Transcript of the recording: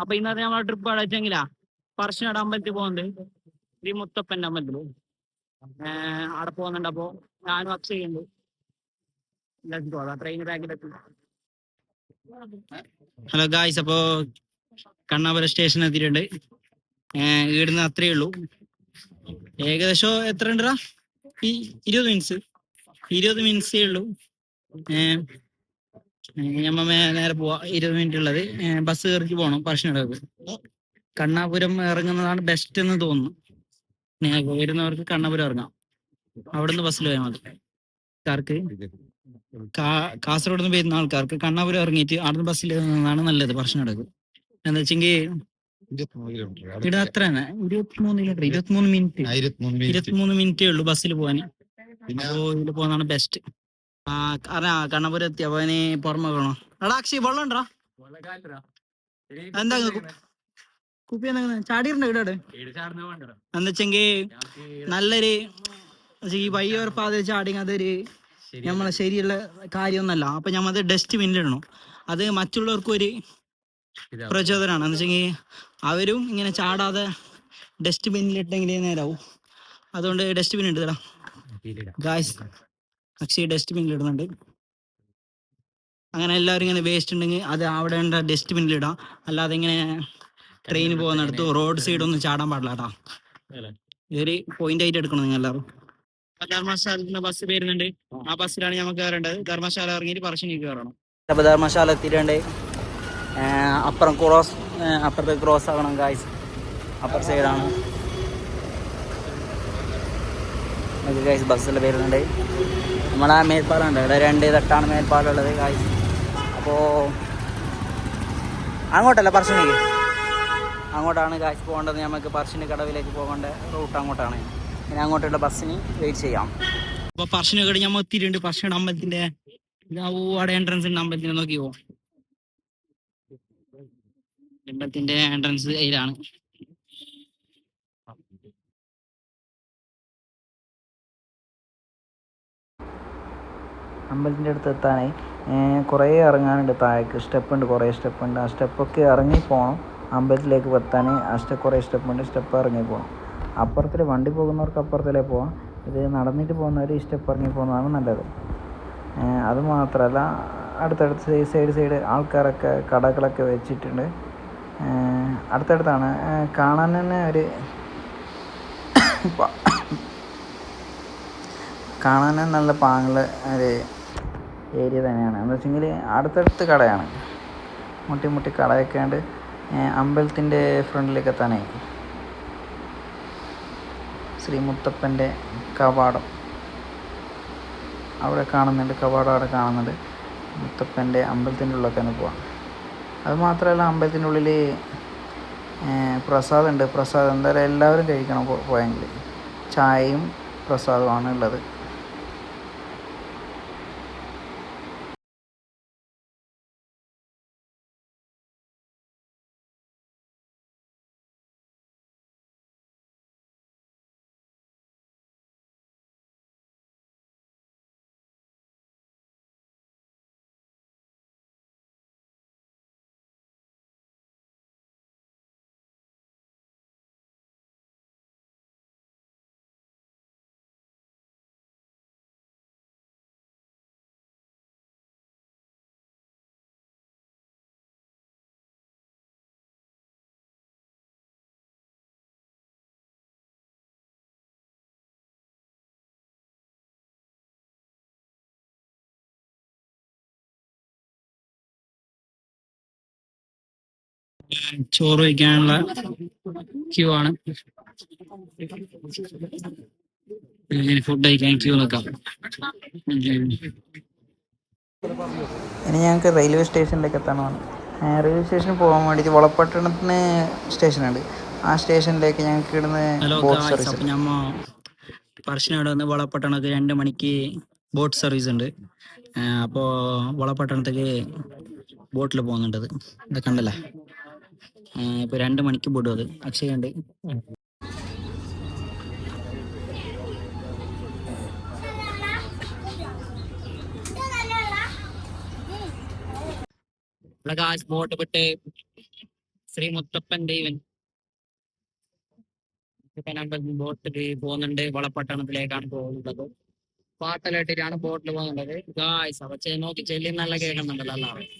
അപ്പൊ ഇന്നത്തെ നമ്മളെ ട്രിപ്പ് അവിടെ വെച്ചെങ്കിലാ പറശ്ശിനാട് അമ്പലത്തിൽ പോകുന്നുണ്ട് ഈ മുത്തപ്പന്റെ അമ്പലത്തിൽ അവിടെ പോകുന്നുണ്ട്. അപ്പൊ ഞാനും ട്രെയിൻ ബാക്കിലെത്തി ഹലോ ഗായ്സ് അപ്പോ കണ്ണാപുരം സ്റ്റേഷൻ എത്തിയിട്ടുണ്ട്. ഇവിടുന്ന് അത്രേ ഉള്ളൂ. ഏകദേശം എത്ര ഉണ്ടാ ഈ ഇരുപത് മിനിറ്റ്സ് ഇരുപത് മിനിറ്റ്സേ ഉള്ളൂ. ഞമ്മ നേരെ പോവാ. ഇരുപത് മിനിറ്റ് ഉള്ളത്. ബസ് കയറിക്ക് പോകണം പറശ്ശിനടവ് കണ്ണാപുരം ഇറങ്ങുന്നതാണ് ബെസ്റ്റ് എന്ന് തോന്നുന്നു. വരുന്നവർക്ക് കണ്ണാപുരം ഇറങ്ങാം അവിടുന്ന് ബസ്സിൽ പോയാൽ മതി. ആൾക്കാർക്ക് കാസർഗോഡ് നിന്ന് വരുന്ന ആൾക്കാർക്ക് കണ്ണാപുരം ഇറങ്ങിയിട്ട് അവിടുന്ന് ബസ്സിൽ നിന്നാണ് നല്ലത് പറശ്ശിനടക്ക് എന്താ വെച്ചെങ്കിൽ ഇവിടെ അത്ര തന്നെ. ഇരുപത്തിമൂന്ന് കിലോമീറ്റർ ഇരുപത്തിമൂന്ന് മിനിറ്റ് ഇരുപത്തിമൂന്ന് മിനിറ്റേ ഉള്ളൂ ബസ്സിൽ പോകാൻ ഇതിൽ പോകുന്നതാണ് ബെസ്റ്റ് ആ അറിയാ കണ്ണപുരം എത്തി അപ്പൊ അതിന് പുറമെ വേണോ എടാ അക്ഷയ് വെള്ളം ഉണ്ടോ എന്താ കുപ്പി എന്താ ചാടിയിട്ടുണ്ട് ഇവിടെ എന്താ വെച്ചെങ്കിൽ നല്ലൊരു ഈ വയ്യോർ പാത ചാടി അതൊരു നമ്മളെ ശരിയുള്ള കാര്യമൊന്നല്ല അപ്പൊ ഞമ്മത് ഡസ്റ്റ്ബിന്നിൽ ഇടണം. അത് മറ്റുള്ളവർക്കും ഒരു പ്രചോദനമാണ് എന്ന് വെച്ചെങ്കിൽ അവരും ഇങ്ങനെ ചാടാതെ ഡസ്റ്റ്ബിന്നിൽ ഇട്ടെങ്കിലേ നേരാവും. അതുകൊണ്ട് ഡസ്റ്റ്ബിൻ ഉണ്ട് ഇതാ ഗായ്സ് അക്ഷയ് ഡസ്റ്റ്ബിനിൽ ഇടുന്നുണ്ട്. അങ്ങനെ എല്ലാവരും ഇങ്ങനെ വേസ്റ്റ് ഉണ്ടെങ്കിൽ അത് അവിടെ ഉണ്ട് ഡസ്റ്റ്ബിനിൽ ഇടാം. അല്ലാതെ ഇങ്ങനെ ട്രെയിൻ പോകുന്നിടത്ത് റോഡ് സൈഡ് ഒന്നും ചാടാൻ പാടില്ല കേട്ടോ. ഇതൊരു പോയിന്റ് ആയിട്ട് എടുക്കണം നിങ്ങൾ എല്ലാവരും. ധർമ്മശാല ബസ് വരുന്നുണ്ട്. ആ ബസ്സിലാണ് നമുക്ക് കയറേണ്ടത്. ധർമ്മശാല ഇറങ്ങിയിട്ട് പറശ്ശിനിക്ക് കയറണം അപ്പോൾ ധർമ്മശാല എത്തിയിട്ടുണ്ട്. അപ്പുറം ക്രോസ് അപ്പുറത്ത് ക്രോസ് ആകണം ഗായ്സ് അപ്പുറ സൈഡാണ് ഗായ്സ് ബസ്സിൽ വരുന്നുണ്ട് നമ്മളെ മേൽപ്പാലം ഉണ്ട് ഇവിടെ രണ്ട് തട്ടാണ് മേൽപ്പാലം ഉള്ളത് ഗായ്സ് അപ്പോൾ അങ്ങോട്ടല്ല പറശ്ശിനിക്ക്. അങ്ങോട്ടാണ് കാശ് പോകേണ്ടത്. നമുക്ക് പറശ്ശിനി കടവിലേക്ക് പോകേണ്ട റൂട്ട് അങ്ങോട്ടാണ്. ഇനി അങ്ങോട്ടുള്ള ബസ്സിന് വെയിറ്റ് ചെയ്യാം. അപ്പോൾ പറശ്ശിനി കട ഞാൻ എത്തിയിട്ടുണ്ട്. പറശ്ശിനി അമ്പലത്തിന്റെ അവിടെ എൻട്രൻസ് ഉണ്ട്. അമ്പലത്തിന് നോക്കിയോ അമ്പലത്തിന്റെ എൻട്രൻസ് ഇതിലാണ് അമ്പലത്തിന്റെ അടുത്ത് എത്താനായി. കുറേ ഇറങ്ങാനുണ്ട് താഴേക്ക്. സ്റ്റെപ്പ് ഉണ്ട് കുറേ സ്റ്റെപ്പ് ഉണ്ട് ആ സ്റ്റെപ്പൊക്കെ ഇറങ്ങി പോകണം അമ്പലത്തിലേക്ക് എത്താൻ ആ സ്റ്റെപ്പ് കുറേ സ്റ്റെപ്പ് ഉണ്ട് സ്റ്റെപ്പ് ഇറങ്ങി പോകണം അപ്പുറത്തിൽ വണ്ടി പോകുന്നവർക്ക് അപ്പുറത്തിലേ പോവാം. ഇത് നടന്നിട്ട് പോകുന്നവർ ഈ സ്റ്റെപ്പ് ഇറങ്ങി പോകുന്നതാണ് നല്ലത്. അത് മാത്രമല്ല അടുത്തടുത്ത് സൈഡ് സൈഡ് ആൾക്കാരൊക്കെ കടകളൊക്കെ വെച്ചിട്ടുണ്ട്. അടുത്തടുത്താണ്. കാണാൻ തന്നെ ഒരു കാണാൻ നല്ല പാങ്ങുള്ള ഒരു ഏരിയ തന്നെയാണ്. എന്ന് വെച്ചെങ്കിൽ അടുത്തടുത്ത് കടയാണ്. മുട്ടി മുട്ടി കടയൊക്കെ ഉണ്ട് അമ്പലത്തിന്റെ ഫ്രണ്ടിലേക്ക് എത്താനായി ശ്രീ മുത്തപ്പന്റെ കവാടം. അവിടെ കാണുന്നുണ്ട് കവാടം അവിടെ കാണുന്നുണ്ട്. മുത്തപ്പന്റെ അമ്പലത്തിന്റെ ഉള്ളിലൊക്കെ തന്നെ പോവാം. അത് മാത്രമല്ല അമ്പലത്തിന്റെ ഉള്ളിൽ പ്രസാദം ഉണ്ട് പ്രസാദം എന്തായാലും എല്ലാവരും കഴിക്കണം പോയെങ്കിൽ. ചായയും പ്രസാദമാണ് ഉള്ളത്. ചോറ് വയ്ക്കാനുള്ള ക്യൂ ആണ്. ഫുഡ് കഴിക്കാൻ ക്യൂ നിൽക്കാം ഇനി ഞങ്ങൾക്ക് റെയിൽവേ സ്റ്റേഷനിലേക്ക് എത്താനാണ് റെയിൽവേ സ്റ്റേഷനിൽ പോകാൻ വേണ്ടിയിട്ട് വളപ്പട്ടണത്തിന് സ്റ്റേഷനുണ്ട് ആ സ്റ്റേഷനിലേക്ക് ഞങ്ങൾക്ക് ഇവിടുന്ന് ബോട്ട് സർവീസ് ഞമ്മ പറശ്ശിനാട് വന്ന് വളപട്ടണക്ക് രണ്ട് മണിക്ക് ബോട്ട് സർവീസ് ഉണ്ട്. അപ്പോൾ വളപ്പട്ടണത്തേക്ക് ബോട്ടിൽ പോകുന്നുണ്ടത് ഇതൊക്കെ ഉണ്ടല്ലേ ഏഹ് ഇപ്പൊ രണ്ട് മണിക്ക് ബോട്ട് അത്. അക്ഷയ പ്രകാശ് ബോട്ട് പെട്ട് ശ്രീ മുത്തപ്പൻ ദേവൻ ബോട്ടിൽ പോകുന്നുണ്ട്. വളപ്പട്ടണത്തിലേക്കാണ് പോകുന്നത്. പാട്ടലിട്ടിട്ടാണ് ബോട്ടിൽ പോകുന്നത്. ഗായ്സ് അവ നോക്കി ചെല്ലി നല്ല കേൾക്കുന്നുണ്ടല്ലോ എല്ലാവരും